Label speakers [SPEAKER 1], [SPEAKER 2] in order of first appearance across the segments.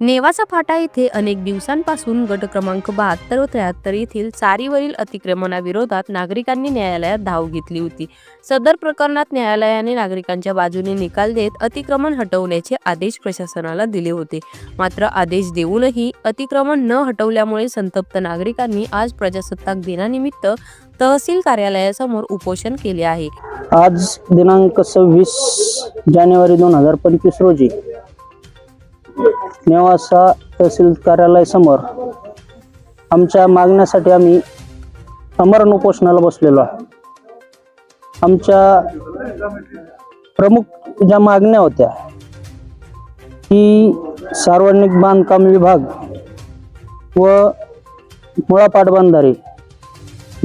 [SPEAKER 1] नेवासा फाटा येथे अनेक दिवसांपासून गट क्रमांक बहात्तर व त्र्याहत्तर येथील चारीवरील अतिक्रमणाविरोधात नागरिकांनी न्यायालयात धाव घेतली होती. सदर प्रकरणात न्यायालयाने नागरिकांच्या बाजूने निकाल देत अतिक्रमण हटवण्याचे आदेश प्रशासनाला दिले होते. मात्र आदेश देऊनही अतिक्रमण न हटवल्यामुळे संतप्त नागरिकांनी आज प्रजासत्ताक दिनानिमित्त तहसील कार्यालयासमोर उपोषण केले आहे.
[SPEAKER 2] आज दिनांक सव्वीस जानेवारी दोन हजार पंचवीस रोजी नेवासा तहसील कार्यालयासमोर आमच्या मागण्यासाठी आम्ही अमरण उपोषणाला बसलेलो आहे आमच्या प्रमुख ज्या मागण्या होत्या की सार्वजनिक बांधकाम विभाग व मुळा पाटबंधारे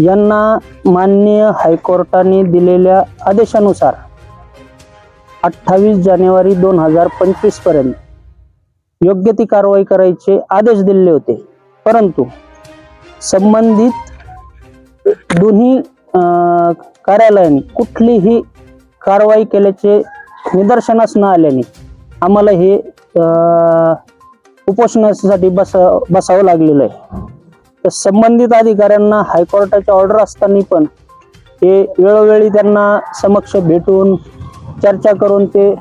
[SPEAKER 2] यांना माननीय हायकोर्टाने दिलेल्या आदेशानुसार अठ्ठावीस जानेवारी दोन हजार पंचवीसपर्यंत योग्य ती कारवाई करायचे आदेश दिले होते. परंतु संबंधित दोन्ही कार्यालयाने कार्यालयांनी कुठलीही कारवाई केल्याचे निदर्शनास न आल्याने आम्हाला हे उपोषणासाठी बस बसावं लागलेलं आहे. तर संबंधित अधिकाऱ्यांना हायकोर्टाच्या ऑर्डर असताना पण हे वेळोवेळी त्यांना समक्ष भेटून चर्चा करून ते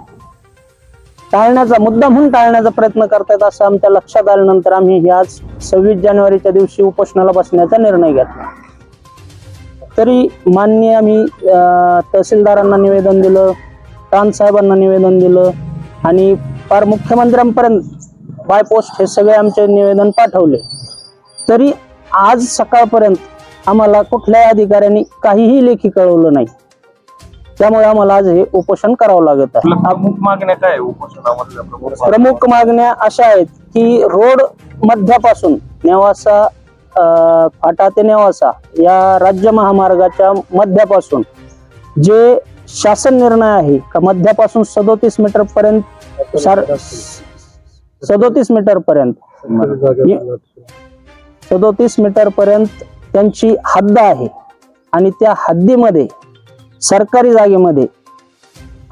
[SPEAKER 2] टाळण्याचा मुद्दा म्हणून टाळण्याचा प्रयत्न करतायत असं आमच्या लक्षात आल्यानंतर आम्ही हे आज सव्वीस जानेवारीच्या दिवशी उपोषणाला बसण्याचा निर्णय घेतला. तरी मान्य आम्ही तहसीलदारांना निवेदन दिलं प्रांत साहेबांना निवेदन दिलं आणि फार मुख्यमंत्र्यांपर्यंत बाय पोस्ट हे सगळे आमचे निवेदन पाठवले. तरी आज सकाळपर्यंत आम्हाला कुठल्याही अधिकाऱ्यांनी काहीही लेखी कळवलं नाही. त्यामुळे आम्हाला आज हे उपोषण करावं लागत आहे
[SPEAKER 3] प्रमुख मागण्या काय उपोषणामधल्या प्रमुख मागण्या?
[SPEAKER 2] अशा आहेत की रोड मध्यापासून नेवासा फाटा ते नेवासा या राज्य महामार्गाच्या मध्यापासून जे शासन निर्णय आहे का मध्यापासून सदोतीस मीटर पर्यंत सदोतीस मीटर पर्यंत सदोतीस मीटर पर्यंत त्यांची हद्द आहे आणि त्या हद्दीमध्ये सरकारी जागेमध्ये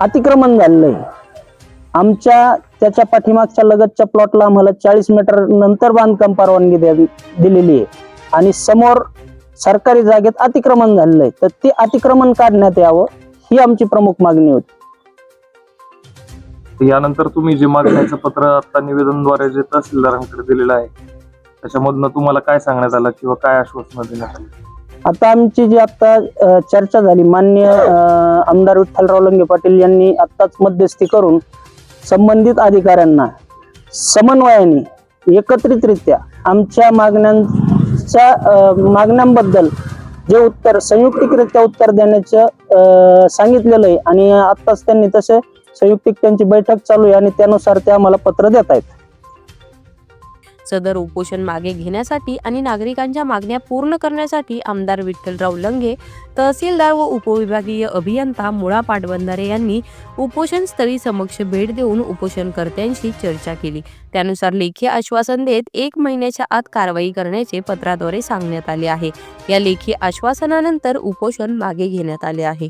[SPEAKER 2] अतिक्रमण झालेलं आहे आमच्या त्याच्या पाठीमागच्या लगतच्या प्लॉटला आम्हाला चाळीस मीटर नंतर बांधकाम परवानगी दिलेली आहे. आणि समोर सरकारी जागेत अतिक्रमण झालेलं आहे तर ते अतिक्रमण काढण्यात यावं ही आमची प्रमुख मागणी होती.
[SPEAKER 3] यानंतर तुम्ही जे मागण्याचं पत्र आता निवेदनद्वारे जे तहसीलदारांकडे दिलेलं आहे त्याच्यामधनं तुम्हाला काय सांगण्यात आलं किंवा काय आश्वासन देण्यात आलं?
[SPEAKER 2] आता आमची जी आता चर्चा झाली मान्य आमदार विठ्ठलराव लंगे पाटील यांनी आत्ताच मध्यस्थी करून संबंधित अधिकाऱ्यांना समन्वयाने एकत्रितरित्या आमच्या मागण्यांच्या मागण्यांबद्दल जे उत्तर संयुक्तिकरित्या उत्तर देण्याचं सांगितलेलं आहे. आणि आत्ताच त्यांनी तसे संयुक्तिक त्यांची बैठक चालू आहे आणि त्यानुसार ते आम्हाला पत्र देत आहेत
[SPEAKER 1] सदर उपोषण मागे घेण्यासाठी आणि नागरिकांच्या मागण्या पूर्ण करण्यासाठी आमदार विठ्ठलराव लंगे तहसीलदार व उपविभागीय अभियंता मुळा पाटबंधारे यांनी उपोषण स्थळी समक्ष भेट देऊन उपोषणकर्त्यांशी चर्चा केली. त्यानुसार लेखी आश्वासन देत एक महिन्याच्या आत कारवाई करण्याचे पत्राद्वारे सांगण्यात आले आहे. या लेखी आश्वासनानंतर उपोषण मागे घेण्यात आले आहे.